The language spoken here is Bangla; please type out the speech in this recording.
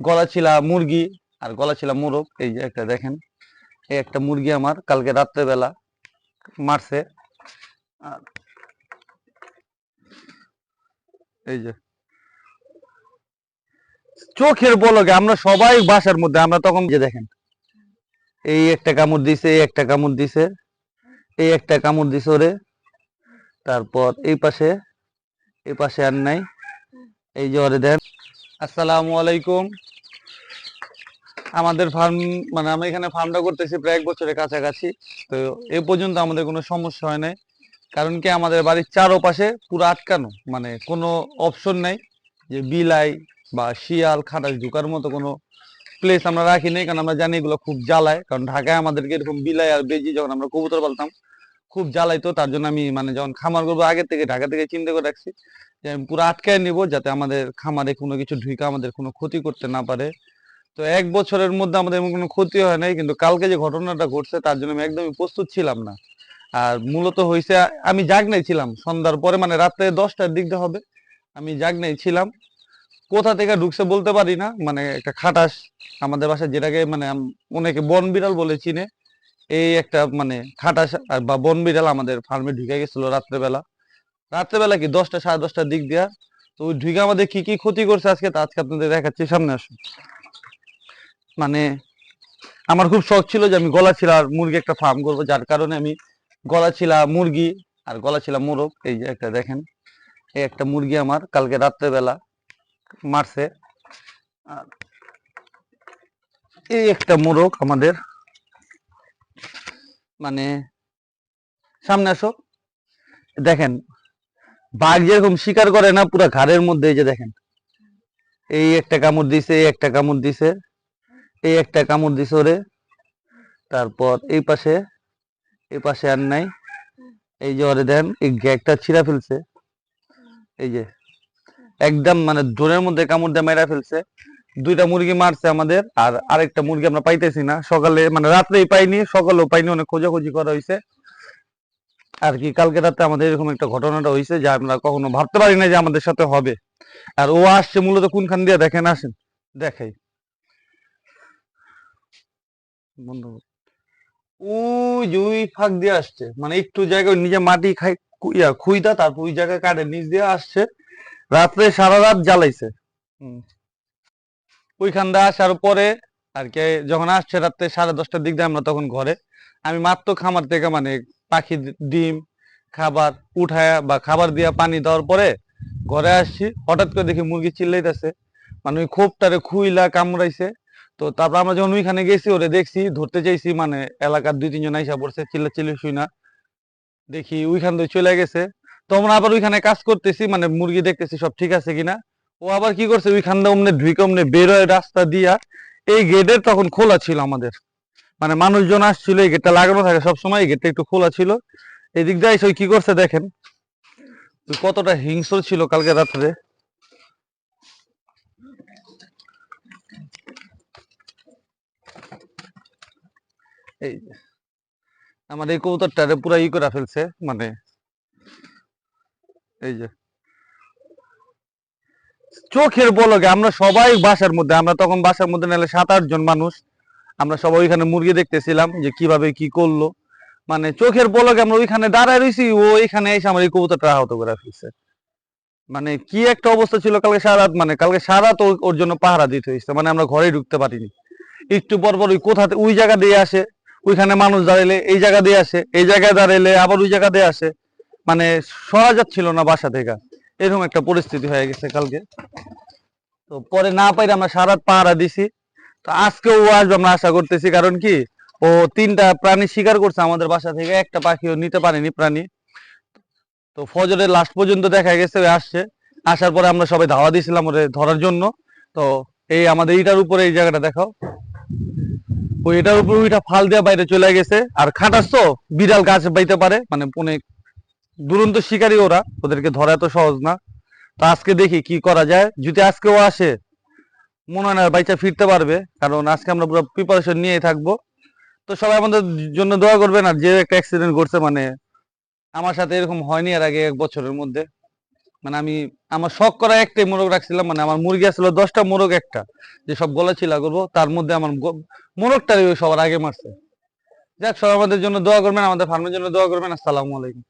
গলা ছিলা মুরগি আর গলা ছিলা মোরগ, এই যে একটা দেখেন, এই একটা মুরগি আমার কালকে রাত্রেবেলা মারছে। আর এই যে চোখের বলকে আমরা সবাই বাসার মধ্যে, আমরা তখন যে দেখেন, এই একটা কামড় দিছে, এই একটা কামড় দিছে, এই একটা কামড় দিছে ওরে। তারপর এই পাশে এই পাশে আর নাই, এই যে ওরে দেন আসসালামু আলাইকুম। আমাদের ফার্ম মানে আমরা এখানে ফার্মটা করতেছি প্রায় এক বছরের কাছাকাছি। তো এ পর্যন্ত আমাদের কোনো সমস্যা হয় নাই। কারণ কি আমাদের বাড়ির চারোপাশে পুরো আটকানো মানে কোনো অপশন নাই যে বিলাই বা শিয়াল খাটাস ঢুকার মতো কোনো প্লেস আমরা রাখি নাই। কারণ আমরা জানি এগুলো খুব জ্বালায়। কারণ ঢাকায় আমাদেরকে এরকম বিলাই আর বেজি যখন আমরা কবুতর পালতাম, খুব জ্বালাইতো। তার জন্য আমি মানে যখন খামার করব, আগে থেকে ঢাকা থেকে চিন্তা করে রাখছি। আমি পুরো আটকায় নিব যাতে আমাদের খামারে কোনো কিছু ঢুকে আমাদের কোনো ক্ষতি করতে না পারে। তো এক বছরের মধ্যে আমাদের কোনো ক্ষতি হয় নাই, কিন্তু কালকে যে ঘটনাটা ঘটছে তার জন্য আমি একদমই প্রস্তুত ছিলাম না। আর মূলত হয়েছে আমি জাগনাই ছিলাম। সন্ধ্যার পরে মানে রাত্রে দশটার দিক দিয়ে হবে, আমি জাগনাই ছিলাম। কোথা থেকে ঢুকছে বলতে পারি না মানে একটা খাটাস, আমাদের বাসায় যেটাকে মানে অনেকে বন বিড়াল বলে চিনে। এই একটা মানে খাটাস বা বন বিড়াল আমাদের ফার্মে ঢুকে গেছিল রাত্রেবেলা। রাত্রেবেলা কি দশটা, সাড়ে দশটার দিক দিয়া? তো ওই ঢুকে আমাদের কি কি ক্ষতি করছে আজকে? তা আজকে আপনাদের দেখাচ্ছি, সামনে আসুন। মানে আমার খুব শখ ছিল যে আমি গলা ছিলা আর মুরগি একটা ফার্ম করব, যার কারণে আমি গলা ছিলা মুরগি আর গলা ছিলা মোরগ, এই যে একটা দেখেন। এই একটা মুরগি আমার কালকে রাত্রেবেলা মারছে। আর এই একটা মোরগ আমাদের। মানে সামনে আসো। দেখেন বাঘ যেরকম শিকার করে না, পুরো ঘাড়ের মধ্যে এই যে দেখেন। এই একটা কামড় দিছে, এই একটা কামড় দিছে, এই একটা কামড় দিছে ওরে। তারপর এই পাশে এই পাশে আর নাই। এই যে ওরে দেন এই গ্যাগটা ছিঁড়া ফেলছে। এই যে, একদম মানে ডোরের মধ্যে কামড় দিয়ে মেরা ফেলছে। দুইটা মুরগি মারছে আমাদের, আর আরেকটা মুরগি আমরা পাইতেছি না। সকালে মানে রাত্রেই পাইনি, সকালেও পাইনি, অনেক খোঁজাখুঁজি করা হয়েছে আর কি, কালকে রাতে আমাদের এরকম একটা ঘটনাটা হয়েছে যা আমরা কখনো ভাবতে পারি না যে আমাদের সাথে হবে। আর ও আসছে মূলত কোনখান দিয়ে? দেখেন, আসেন। দেখাই। বন্ধ। ওই যে ফাঁক দিয়ে আসছে। মানে একটু জায়গায় নিজে মাটি খাই ইয়া খুইতা তারপর ওই জায়গায় কাটে নিচ দিয়ে আসছে। রাত্রে সারা রাত জ্বালাইছে। ওইখান দিয়ে আসার পরে আর কি, যখন আসছে রাত্রে সাড়ে দশটার দিক দিয়ে আমরা তখন ঘরে। আমি মাত্র খামার থেকে মানে পাখি ডিম, খাবার উঠায়া বা খাবার দিয়া পানি দেওয়ার পরে ঘরে আসছি, হঠাৎ করে দেখি মুরগি চিল্লাইতেছে। মানে ওই খোপটারে খুইলা কামড়াইছে। তো তারপর আমরা যখন ওইখানে গেছি, ওরে দেখছি, ধরতে চাইছি মানে এলাকার দুই তিনজন আইসা পড়ছে, চিল্লা চিল্লি শুই না। দেখি ওইখান দিয়ে চলে গেছে। তো আমরা আবার ওইখানে কাজ করতেছি মানে মুরগি দেখতেছি সব ঠিক আছে কিনা। ও আবার কি করছে, ওইখান দিয়ে অমনে ঢুকে অমনে বেরোয় রাস্তা দিয়া এই গেটের তখন খোলা ছিল আমাদের। মানে মানুষজন আসছিল, এই গেটটা লাগানো থাকে, সবসময় এই গেটটা একটু খোলা ছিল। এই দিক দিয়ে এসে কি করছে দেখেন? কতটা হিংস্র ছিল কালকে রাত্রে। এই আমার এই কবুতরটারে পুরা ই করে ফেলছে মানে এই যে, চোখের বলকে, আমরা সবাই বাসার মধ্যে, আমরা তখন বাসার মধ্যে নাহলে সাত আট জন মানুষ আমরা সবাই ওইখানে মুরগি দেখতেছিলাম যে কীভাবে কি করল। মানে চোখের পলকে আমরা ওইখানে দাঁড়ায় রয়েছি ও এখানে এসে আমার এই কবুতরটা আহত করে ফেলছে। মানে কি একটা অবস্থা ছিল, কালকে সারা মানে কালকে সারা রাত ওর- জন্য পাহারা দিতে হয়েছে মানে আমরা ঘরে ঢুকতে পারিনি। একটু পর পর ওই কোথা ওই জায়গা দিয়ে আসে, ওইখানে মানুষ দাঁড়াইলে এই জায়গা দিয়ে আসে, এই জায়গায় দাঁড়াইলে আবার ওই জায়গা দিয়ে আসে। মানে সরা যাচ্ছিল না বাসা থেকে। এরকম একটা পরিস্থিতি হয়ে গেছে কালকে। তো পরে না পাইলে আমরা সারা পাহারা দিছি। তো আজকেও ও আসবে, আমরা আশা করতেছি। কারণ কি? ও তিনটা প্রাণী শিকার করছে আমাদের বাসা থেকে। একটা পাখিও নিতে পারেনি প্রাণী। তো ফজরের লাস্ট পর্যন্ত দেখা গেছে, ও আসছে। আসার পরে আমরা সবাই ধাওয়া দিয়েছিলাম ওরে ধরার জন্য। তো এই আমাদের এটার উপরে এই জায়গাটা দেখাও। ওই এটার উপরে ওইটা ফাল দেওয়া বাইরে চলে গেছে। আর খাটাস তো, বিড়াল গাছ বাইতে পারে। মানে অনেক দুরন্ত শিকারী ওরা। ওদেরকে ধরা এত সহজ না। তো আজকে দেখি কি করা যায়। যদি আজকেও আসে মনে হয় না বাইচা ফিরতে পারবে, কারণ আজকে আমরা পুরো প্রিপারেশন নিয়ে থাকব। তো সবাই আমাদের জন্য দোয়া করবেন, আর যে একটা অ্যাক্সিডেন্ট ঘটছে মানে আমার সাথে এরকম হয়নি আর আগে এক বছরের মধ্যে। মানে আমি, আমার শখ করা একটাই মোরগ রাখছিলাম মানে আমার মুরগি আসছিল দশটা মোরগ একটা, যে সব গলা চিলা করব, তার মধ্যে আমার ওই সবার আগে মারছে। যাক, সবাই আমাদের জন্য দোয়া করবেন, আমাদের ফার্মের জন্য দোয়া করবেন, আসসালামু আলাইকুম।